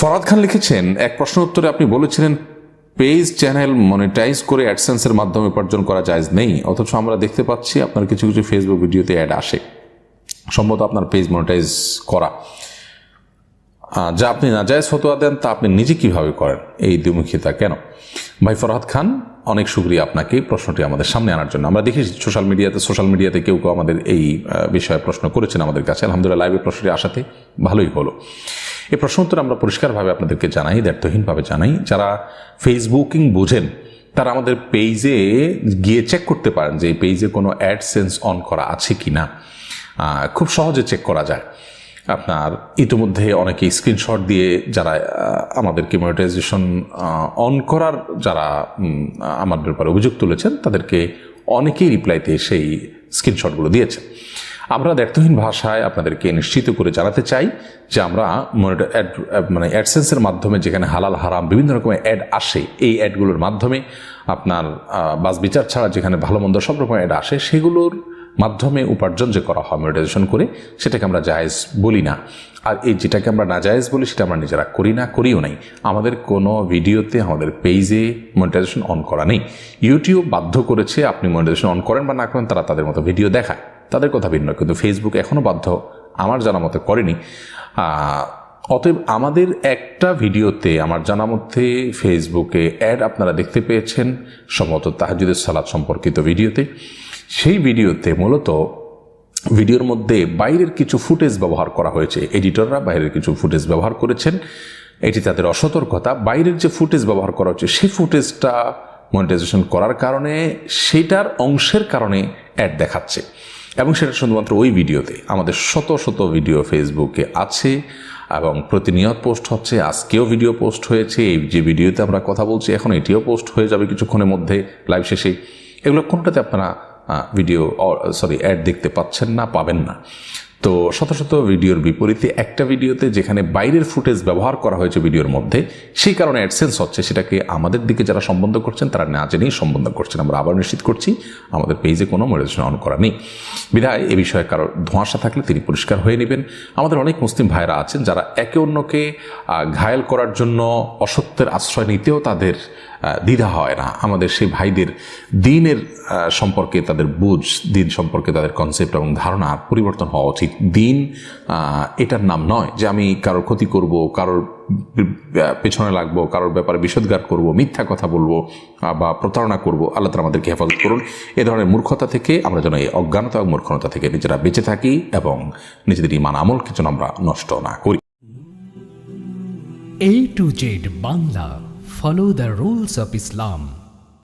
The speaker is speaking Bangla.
ফরাদ খান লিখেছেন, এক প্রশ্ন উত্তরে আপনি বলেছিলেন পেজ চ্যানেল মনিটাইজ করে অ্যাডসেন্সের মাধ্যমে উপার্জন করা যায় নেই, অথচ আমরা দেখতে পাচ্ছি আপনার কিছু কিছু ফেসবুক ভিডিওতে অ্যাড আসে। সম্ভবত আপনার পেজ মনিটাইজ করা। যা আপনি না নাজায়জ ফতোয়া দেন, তা আপনি নিজে কীভাবে করেন? এই দ্বিমুখিতা কেন? ভাই ফরহাদ খান, অনেক শুক্রিয়া আপনাকে প্রশ্নটি আমাদের সামনে আনার জন্য। আমরা দেখি সোশ্যাল মিডিয়াতে সোশ্যাল মিডিয়াতে কেউ কেউ আমাদের এই বিষয়ে প্রশ্ন করেছেন আমাদের কাছে। আলহামদুলিল্লাহ লাইভে প্রশ্নটি আসাতে ভালোই হলো। এই প্রশ্ন উত্তর আমরা পরিষ্কারভাবে আপনাদেরকে জানাই, দ্ব্যর্থহীনভাবে জানাই। যারা ফেসবুকিং বোঝেন, তারা আমাদের পেজে গিয়ে চেক করতে পারেন যে এই পেজে কোনো অ্যাডসেন্স অন করা আছে কি না খুব সহজে চেক করা যায়। আপনার ইতিমধ্যে অনেকে স্ক্রিনশট দিয়ে যারা আমাদেরকে মনিটাইজেশন অন করার যারা আমার ব্যাপারে অভিযোগ তুলেছেন, তাদেরকে অনেকেই রিপ্লাইতে সেই স্ক্রিনশটগুলো দিয়েছেন। আমরা দ্ব্যর্থহীন ভাষায় আপনাদেরকে নিশ্চিত করে জানাতে চাই যে আমরা অ্যাড মানে অ্যাডসেন্সের মাধ্যমে যেখানে হালাল, হারাম, বিভিন্ন রকমের অ্যাড আসে, এই অ্যাডগুলোর মাধ্যমে আপনার বাস বিচার ছাড়া যেখানে ভালো, মন্দ সব রকমের অ্যাড আসে, সেগুলোর মাধ্যমে উপার্জন যে করা হয় মনিটাইজেশন করে, সেটাকে আমরা জায়েজ বলি না। আর এই যেটাকে আমরা না জায়েজ বলি, সেটা আমরা নিজেরা করি না, করিও নাই। আমাদের কোনো ভিডিওতে, আমাদের পেজে মনিটাইজেশন অন করা নেই। ইউটিউব বাধ্য করেছে আপনি মনিটাইজেশন অন করেন বা না করেন, তারা তাদের মতো ভিডিও দেখায়। তাদের কথা ভিন্ন, কিন্তু ফেসবুক এখনও বাধ্য আমার জানা মতে করেনি অতএব আমাদের একটা ভিডিওতে, আমার জানা মধ্যে ফেসবুকে অ্যাড আপনারা দেখতে পেয়েছেন, সম্ভবত তাহাজুদের সালাদ সম্পর্কিত ভিডিওতে। সেই ভিডিওতে মূলত ভিডিওর মধ্যে বাইরের কিছু ফুটেজ ব্যবহার করা হয়েছে। এডিটররা বাইরের কিছু ফুটেজ ব্যবহার করেছেন। এটি তাদের অসতর্কতা। বাইরের যে ফুটেজ ব্যবহার করা হচ্ছে, সেই ফুটেজটা মনিটাইজেশন করার কারণে, সেটার অংশের কারণে অ্যাড দেখাচ্ছে। এবং সেটা শুধুমাত্র ওই ভিডিওতে। আমাদের শত শত ভিডিও ফেসবুকে আছে এবং প্রতিনিয়ত পোস্ট হচ্ছে, আজকেও ভিডিও পোস্ট হয়েছে। এই যে ভিডিওতে আমরা কথা বলছি, এখন এটিও পোস্ট হয়ে যাবে কিছুক্ষণের মধ্যে, লাইভ শেষে। এগুলো কোনটাতে আপনারা ভিডিও সরি অ্যাড দেখতে পাচ্ছেন না, পাবেন না? তো শত শত ভিডিওর বিপরীতে একটা ভিডিওতে যেখানে বাইরের ফুটেজ ব্যবহার করা হয়েছে ভিডিওর মধ্যে, সেই কারণে অ্যাডসেন্স হচ্ছে। সেটাকে আমাদের দিকে যারা সম্বন্ধ করছেন, তারা না জেনেই সম্বন্ধ করছেন। আমরা আবার নিশ্চিত করছি, আমাদের পেজে কোনো মনিটাইজেশন অন করা নেই। বিধায় এ বিষয়ে কারও ধোঁয়াশা থাকলে তিনি পরিষ্কার হয়ে নেবেন। আমাদের অনেক মুসলিম ভাইরা আছেন, যারা একে অন্যকে ঘায়েল করার জন্য অসত্যের আশ্রয় নিতেও তাদের দ্বিধা হয় না। আমাদের সেই ভাইদের দিনের সম্পর্কে তাদের বুঝ, দিন সম্পর্কে তাদের কনসেপ্ট এবং ধারণা পরিবর্তন হওয়া উচিত। দিন এটার নাম নয় যে আমি কারোর ক্ষতি করব, কারোর পেছনে লাগবো, কারোর ব্যাপারে বিষোদ্গার করব, মিথ্যা কথা বলব বা প্রতারণা করব, আল্লাহ তালা আমাদেরকে হেফাজত করুন এ ধরনের মূর্খতা থেকে আমরা যেন এই অজ্ঞানতা এবং মূর্খতা থেকে নিজেরা বেঁচে থাকি এবং নিজেদের ইমান আমলকে যেন আমরা নষ্ট না করি A to Z Bangla. Follow the rules of Islam.